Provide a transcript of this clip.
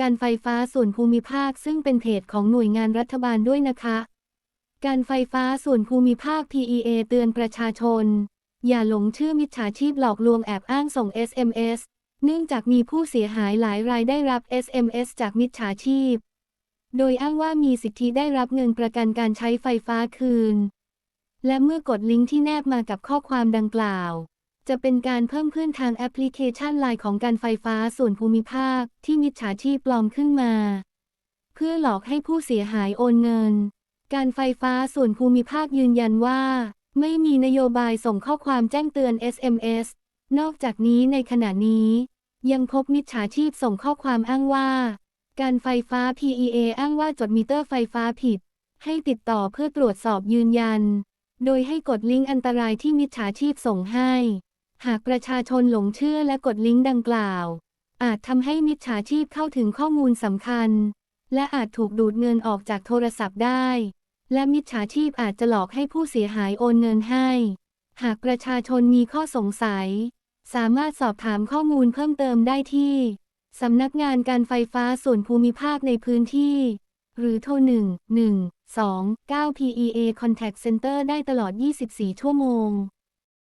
การไฟฟ้าส่วนภูมิภาคซึ่งเป็นเพจของหน่วยงานรัฐบาลด้วยนะคะ การไฟฟ้าส่วนภูมิภาค PEA เตือนประชาชน อย่าหลงเชื่อมิจฉาชีพหลอกลวงแอบอ้างส่ง SMS เนื่องจากมีผู้เสียหายหลายรายได้รับ SMS จากมิจฉาชีพ โดยอ้างว่ามีสิทธิได้รับเงินประกันการใช้ไฟฟ้าคืน และเมื่อกดลิงก์ที่แนบมากับข้อความดังกล่าว จะเป็นการเพิ่มขึ้นทางแอปพลิเคชันไลน์ของการไฟฟ้าส่วนภูมิภาคที่มิจฉาชีพปลอมขึ้นมา เพื่อหลอกให้ผู้เสียหายโอนเงิน การไฟฟ้าส่วนภูมิภาคยืนยันว่า ไม่มีนโยบายส่งข้อความแจ้งเตือน SMS นอกจากนี้ในขณะนี้ ยังพบมิจฉาชีพส่งข้อความอ้างว่า การไฟฟ้า PEA อ้างว่าจดมิเตอร์ไฟฟ้าผิด ให้ติดต่อเพื่อตรวจสอบยืนยัน โดยให้กดลิงก์อันตรายที่มิจฉาชีพส่งให้ หากประชาชนหลงเชื่อและกดลิงก์ดังกล่าว อาจทำให้มิจฉาชีพเข้าถึงข้อมูลสำคัญ และอาจถูกดูดเงินออกจากโทรศัพท์ได้ และมิจฉาชีพอาจจะหลอกให้ผู้เสียหายโอนเงินให้ หากประชาชนมีข้อสงสัย สามารถสอบถามข้อมูลเพิ่มเติมได้ที่สำนักงานการไฟฟ้าส่วนภูมิภาคในพื้นที่ หรือโทร 1 1 2 9 PEA Contact Center ได้ตลอด 24 ชั่วโมง